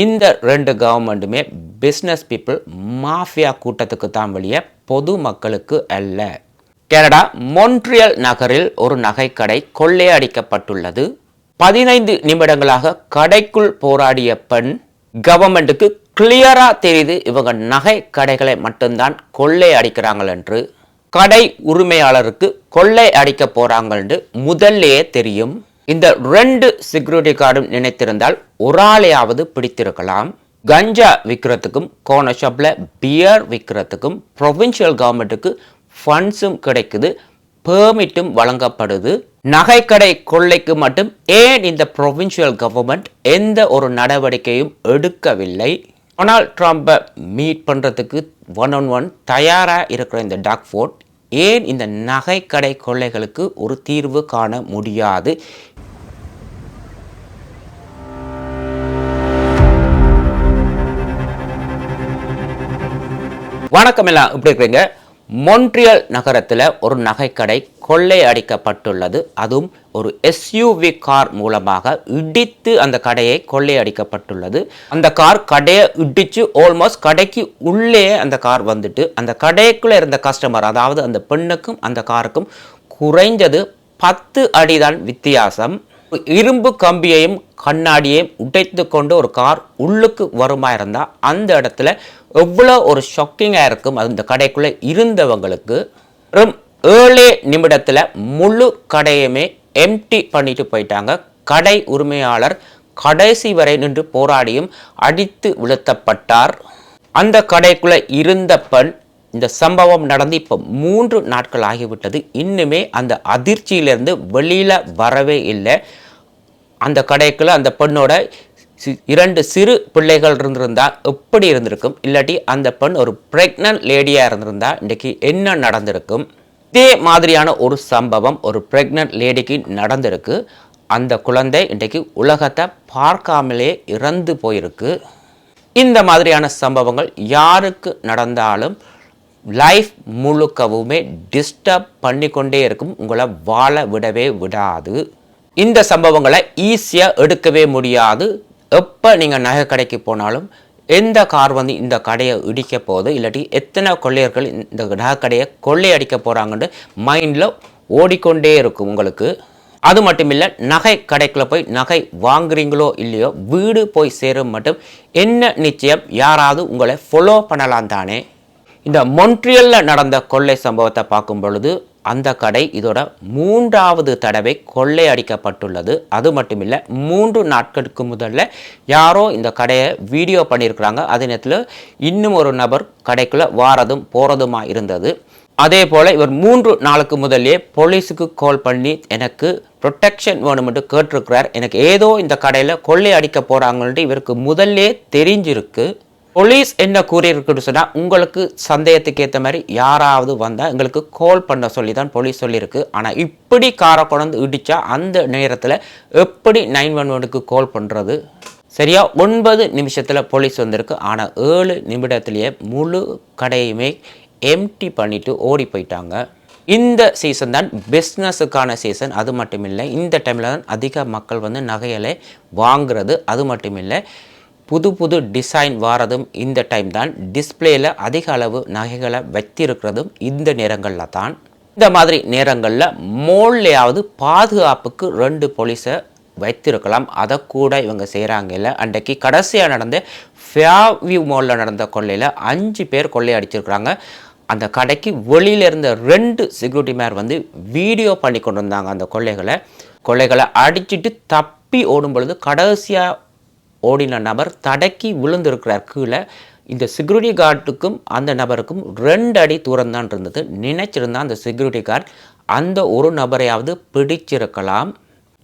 இந்த ரெண்டு கவர்மெண்ட்டுமே business people mafia கூட்டத்துக்கு தான் வெளியே பொது மக்களுக்கு அல்ல. கனடா மொன்ட்ரியல் நகரில் ஒரு நகைக்கடை கொள்ளையடிக்கப்பட்டுள்ளது பதினைந்து நிமிடங்களாக கடைக்குள் போராடிய பெண் கவர்மெண்ட்டுக்கு கிளியரா தெரியுது இவங்க நகை கடைகளை மட்டும்தான் கொள்ளை அடிக்கிறாங்கள் என்று. கடை உரிமையாளருக்கு கொள்ளை அடிக்க போறாங்கன்னு முதல்லயே தெரியும். இந்த ரெண்டு செக்யூரிட்டி கார்டும் நினைத்திருந்தால் ஒரு ஆளையாவது பிடித்திருக்கலாம். கஞ்சா விற்கிறதுக்கும் கோன ஷாப்பில் பியர் விற்கிறதுக்கும் ப்ரொவின்ஷியல் கவர்மெண்ட்டுக்கு ஃபண்ட்ஸும் கிடைக்குது பெர்மிட்டும் வழங்கப்படுது. நகைக்கடை கொள்ளைக்கு மட்டும் ஏன் இந்த ப்ரொவின்ஷியல் கவர்மெண்ட் எந்த ஒரு நடவடிக்கையும் எடுக்கவில்லை? டொனால்ட் ட்ரம்ப்பை மீட் பண்ணுறதுக்கு ஒன் ஒன் ஒன் தயாராக இருக்கிற இந்த டாக் ஃபோர்ட் ஏன் இந்த நகைக்கடை கொள்ளைகளுக்கு ஒரு தீர்வு காண முடியாது? வணக்கம் எல்லாம் எப்படி இருக்கிறீங்க? மொன்ட்ரியல் நகரத்தில் ஒரு நகைக்கடை கொள்ளை அடிக்கப்பட்டுள்ளது. அதுவும் ஒரு எஸ்யூவி கார் மூலமாக இடித்து அந்த கடையை கொள்ளை அடிக்கப்பட்டுள்ளது. அந்த கார் கடையை இடித்து ஆல்மோஸ்ட் கடைக்கு உள்ளே அந்த கார் வந்துட்டு அந்த கடைக்குள்ளே இருந்த கஸ்டமர் அதாவது அந்த பெண்ணுக்கும் அந்த காருக்கும் குறைஞ்சது பத்து அடிதான் வித்தியாசம். இரும்பு கம்பியையும் கண்ணாடியையும் உடைத்து கொண்டு ஒரு கார் உள்ளுக்கு வருமா இருந்தால் அந்த இடத்துல எவ்வளோ ஒரு ஷாக்கிங்காக இருக்கும் அந்த கடைக்குள்ளே இருந்தவங்களுக்கு வெறும் ஏழே நிமிடத்தில் முழு கடையுமே எம்டி பண்ணிட்டு போயிட்டாங்க. கடை உரிமையாளர் கடைசி வரை நின்று போராடியும் அடித்து விழுத்தப்பட்டார். அந்த கடைக்குள்ளே இருந்த பெண் இந்த சம்பவம் நடந்து இப்போ மூன்று நாட்கள் ஆகிவிட்டது. இன்னுமே அந்த அதிர்ச்சியிலிருந்து வெளியில் வரவே இல்லை. அந்த கடைக்குள்ளே அந்த பெண்ணோட இரண்டு சிறு பிள்ளைகள் இருந்திருந்தால் எப்படி இருந்திருக்கும்? இல்லாட்டி அந்த பெண் ஒரு பிரெக்னன்ட் லேடியாக இருந்திருந்தா இன்றைக்கு என்ன நடந்திருக்கும்? இதே மாதிரியான ஒரு சம்பவம் ஒரு பிரெக்னன்ட் லேடிக்கு நடந்திருக்கு. அந்த குழந்தை இன்றைக்கு உலகத்தை பார்க்காமலே இறந்து போயிருக்கு. இந்த மாதிரியான சம்பவங்கள் யாருக்கு நடந்தாலும் லைஃப் முழுக்கவுமே டிஸ்டர்ப் பண்ணிக்கொண்டே இருக்கும். உங்களை வாழ விடவே விடாது. இந்த சம்பவங்களை ஈஸியாக எடுக்கவே முடியாது. எப்போ நீங்கள் நகை கடைக்கு போனாலும் எந்த கார் வந்து இந்த கடையை இடிக்க போகுது இல்லாட்டி எத்தனை கொள்ளையர்கள் இந்த நகை கடையை கொள்ளையடிக்க போகிறாங்கன்னு மைண்டில் ஓடிக்கொண்டே இருக்கும் உங்களுக்கு. அது மட்டும் இல்லை நகை கடைக்குள்ள போய் நகை வாங்குறீங்களோ இல்லையோ வீடு போய் சேரும் மட்டும் என்ன நிச்சயம்? யாராவது உங்களை ஃபாலோ பண்ணலாம் தானே. இந்த மொன்ட்ரியலில் நடந்த கொள்ளை சம்பவத்தை பார்க்கும் பொழுது அந்த கடை இதோட மூன்றாவது தடவை கொள்ளை அடிக்கப்பட்டுள்ளது அது மட்டும் இல்லை மூன்று நாட்களுக்கு முதல்ல யாரோ இந்த கடையை வீடியோ பண்ணியிருக்கிறாங்க. அதே நேரத்தில் இன்னும் ஒரு நபர் கடைக்குள்ளே வாரதும் போகிறதுமா இருந்தது. அதே போல் இவர் மூன்று நாளுக்கு முதலே போலீஸுக்கு கால் பண்ணி எனக்கு ப்ரொடெக்ஷன் வேணும்னு கேட்டிருக்கிறார். எனக்கு ஏதோ இந்த கடையில் கொள்ளை அடிக்க போகிறாங்கன்ட்டு இவருக்கு முதல்லே தெரிஞ்சிருக்கு. போலீஸ் என்ன கூறியிருக்குன்னு சொன்னால் உங்களுக்கு சந்தேகத்துக்கு ஏற்ற மாதிரி யாராவது வந்தால் எங்களுக்கு கால் பண்ண சொல்லி தான் போலீஸ் சொல்லியிருக்கு. ஆனால் இப்படி காரை கொண்டு இடித்தா அந்த நேரத்தில் எப்படி நைன் ஒன் ஒனுக்கு கால் பண்ணுறது சரியா? ஒன்பது நிமிஷத்தில் போலீஸ் வந்திருக்கு. ஆனால் ஏழு நிமிடத்துலேயே முழு கடையுமே எம்டி பண்ணிவிட்டு ஓடி போயிட்டாங்க. இந்த சீசன் தான் பிஸ்னஸுக்கான சீசன் அது மட்டும் இல்லை இந்த டைமில் தான் அதிக மக்கள் வந்து நகைகளை வாங்குறது. அது மட்டும் இல்லை புது புது டிசைன் வாரதும் இந்த டைம் தான். டிஸ்பிளேயில் அதிக அளவு நகைகளை வைத்திருக்கிறதும் இந்த நேரங்களில் தான். இந்த மாதிரி நேரங்களில் மோல்லையாவது பாதுகாப்புக்கு ரெண்டு போலீஸை வைத்திருக்கலாம். அதை கூட இவங்க செய்கிறாங்க இல்லை அன்றைக்கு கடைசியாக நடந்த ஃபேவியூ மாலில் நடந்த கொள்ளையில் அஞ்சு பேர் கொள்ளையடிச்சிருக்கிறாங்க அந்த கடைக்கு வெளியில் இருந்த ரெண்டு செக்யூரிட்டி மேர் வந்து வீடியோ பண்ணி கொண்டு வந்தாங்க அந்த கொள்ளைகளை. கொள்ளைகளை அடிச்சிட்டு தப்பி ஓடும் பொழுது கடைசியாக ஓடின நபர் தடக்கி விழுந்திருக்கிறார். கீழே இந்த செக்யூரிட்டி கார்டுக்கும் அந்த நபருக்கும் ரெண்டு அடி தூரம் தான் இருந்தது. நினைச்சிருந்தா அந்த செக்யூரிட்டி கார்டு அந்த ஒரு நபரையாவது பிடிச்சிருக்கலாம்.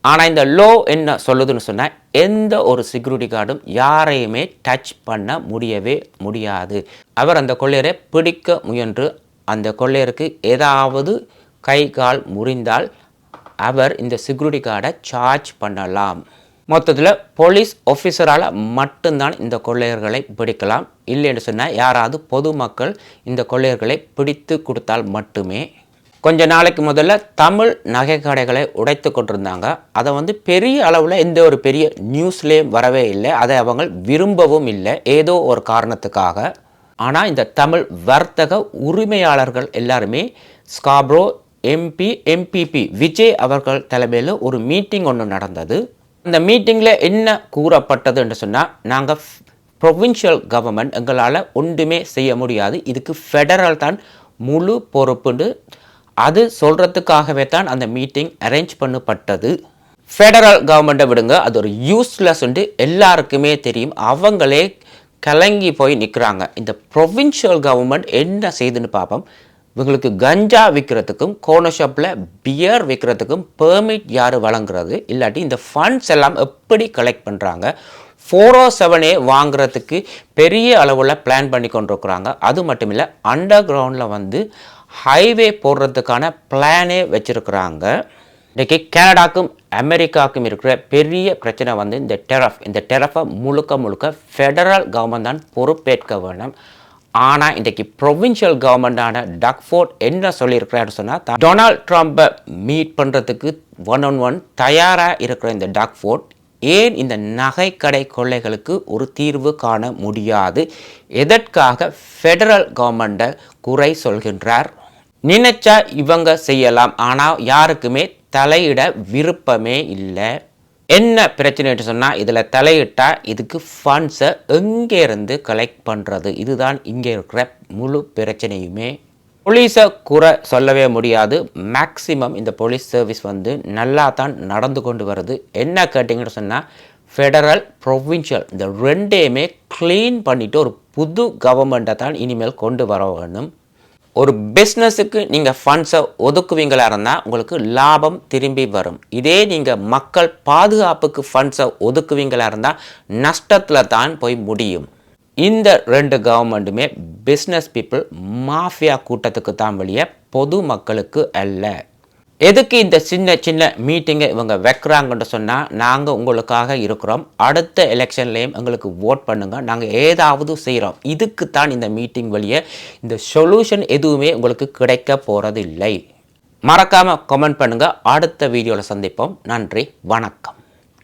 ஆனால் இந்த லோ என்ன சொல்லுதுன்னு சொன்னால் எந்த ஒரு செக்யூரிட்டி கார்டும் யாரையுமே டச் பண்ண முடியவே முடியாது. அவர் அந்த கொள்ளையரை பிடிக்க முயன்று அந்த கொள்ளையருக்கு ஏதாவது கை கால் முறிந்தால் அவர் இந்த செக்யூரிட்டி கார்டை சார்ஜ் பண்ணலாம். மொத்தத்தில் போலீஸ் ஆஃபீஸரால் மட்டும்தான் இந்த கொள்ளையர்களை பிடிக்கலாம். இல்லைன்னு சொன்னால் யாராவது பொதுமக்கள் இந்த கொள்ளையர்களை பிடித்து கொடுத்தால் மட்டுமே. கொஞ்ச நாளைக்கு முதல்ல தமிழ் நகை கடைகளை உடைத்து கொண்டிருந்தாங்க. அதை வந்து பெரிய அளவில் எந்த ஒரு பெரிய நியூஸ்லேயும் வரவே இல்லை. அதை அவங்க விரும்பவும் இல்லை. ஏதோ ஒரு காரணத்துக்காக. ஆனால் இந்த தமிழ் வர்த்தக உரிமையாளர்கள் எல்லாருமே ஸ்காப்ரோ எம்பி எம்பிபி விஜய் அவர்கள் தலைமையில் ஒரு மீட்டிங் ஒன்று நடந்தது. அந்த மீட்டிங்கில் என்ன கூறப்பட்டது என்று சொன்னால் நாங்கள் ப்ரொவின்ஷியல் கவர்மெண்ட் எங்களால் ஒன்றுமே செய்ய முடியாது. இதுக்கு ஃபெடரல் தான் முழு பொறுப்புண்டு அது சொல்கிறதுக்காகவே தான் அந்த மீட்டிங் அரேஞ்ச் பண்ணப்பட்டது. ஃபெடரல் கவர்மெண்ட்டை விடுங்க அது ஒரு யூஸ்லெஸ்ன்ட்டு எல்லாருக்குமே தெரியும். அவங்களே கலங்கி போய் நிற்கிறாங்க இந்த ப்ரொவின்ஷியல் கவர்மெண்ட் என்ன செய்துன்னு பார்ப்போம் இவங்களுக்கு கஞ்சா விற்கிறதுக்கும் கோனர்ஷாப்பில் பியர் விற்கிறதுக்கும் பெர்மிட் யார் வழங்குறது? இல்லாட்டி இந்த ஃபண்ட்ஸ் எல்லாம் எப்படி கலெக்ட் பண்ணுறாங்க ஃபோர் ஓ செவனே வாங்குறதுக்கு பெரிய அளவில் பிளான் பண்ணி கொண்டிருக்கிறாங்க. அது மட்டும் இல்லை அண்டர் கிரவுண்டில் வந்து ஹைவே போடுறதுக்கான பிளானே வச்சுருக்குறாங்க. இன்றைக்கி கனடாக்கும் அமெரிக்காவுக்கும் இருக்கிற பெரிய பிரச்சனை வந்து இந்த டெரஃப் இந்த டெரஃபை முழுக்க முழுக்க ஃபெடரல் கவர்மெண்ட் தான் பொறுப்பேற்க வேணும். ஆனால் இன்றைக்கி ப்ரொவின்ஷியல் கவர்மெண்டான டக்ஃபோர்ட் என்ன சொல்லியிருக்கிறாரு சொன்னால் டொனால்ட் ட்ரம்ப்பை மீட் பண்ணுறதுக்கு ஒன் ஒன் ஒன் தயாராக இருக்கிற இந்த டக்ஃபோர்ட் ஏன் இந்த நகைக்கடை கொள்ளைகளுக்கு ஒரு தீர்வு காண முடியாது? எதற்காக ஃபெடரல் கவர்மெண்ட்டை குறை சொல்கின்றார்? நினைச்சா இவங்க செய்யலாம் ஆனால் யாருக்குமே தலையிட விருப்பமே இல்லை. என்ன பிரச்சனைன்னு சொன்னால் இதில் தலையிட்டால் இதுக்கு ஃபண்ட்ஸை எங்கேருந்து கலெக்ட் பண்ணுறது இதுதான் இங்கே இருக்கிற முழு பிரச்சனையுமே. போலீஸை குறை சொல்லவே முடியாது. மேக்சிமம் இந்த போலீஸ் சர்வீஸ் வந்து நல்லா தான் நடந்து கொண்டு வருது. என்ன கேட்டிங்கன்னு சொன்னால் ஃபெடரல் ப்ரொவின்ஷியல் இந்த ரெண்டையுமே க்ளீன் பண்ணிவிட்டு ஒரு புது கவர்மெண்ட்டை தான் இனிமேல் கொண்டு வர வேணும். ஒரு பிஸ்னஸுக்கு நீங்கள் ஃபண்ட்ஸை ஒதுக்குவீங்களா இருந்தால் உங்களுக்கு லாபம் திரும்பி வரும். இதே நீங்கள் மக்கள் பாதுகாப்புக்கு ஃபண்ட்ஸை ஒதுக்குவீங்களா இருந்தால் நஷ்டத்தில் தான் போய் முடியும். இந்த ரெண்டு கவர்மெண்ட்டுமே பிஸ்னஸ் பீப்புள் மாஃபியா கூட்டத்துக்கு தான் வெளியே பொது மக்களுக்கு அல்ல. எதுக்கு இந்த சின்ன சின்ன மீட்டிங்கை இவங்க வைக்கிறாங்கன்னு சொன்னால் நாங்கள் உங்களுக்காக இருக்கிறோம். அடுத்த எலெக்ஷன்லேயும் எங்களுக்கு ஓட் பண்ணுங்கள் நாங்கள் ஏதாவது செய்கிறோம் இதுக்கு தான் இந்த மீட்டிங் வழியே இந்த சொல்யூஷன் எதுவுமே உங்களுக்கு கிடைக்க போகிறது இல்லை மறக்காமல் கமெண்ட் பண்ணுங்கள் அடுத்த வீடியோவில் சந்திப்போம். நன்றி. வணக்கம்.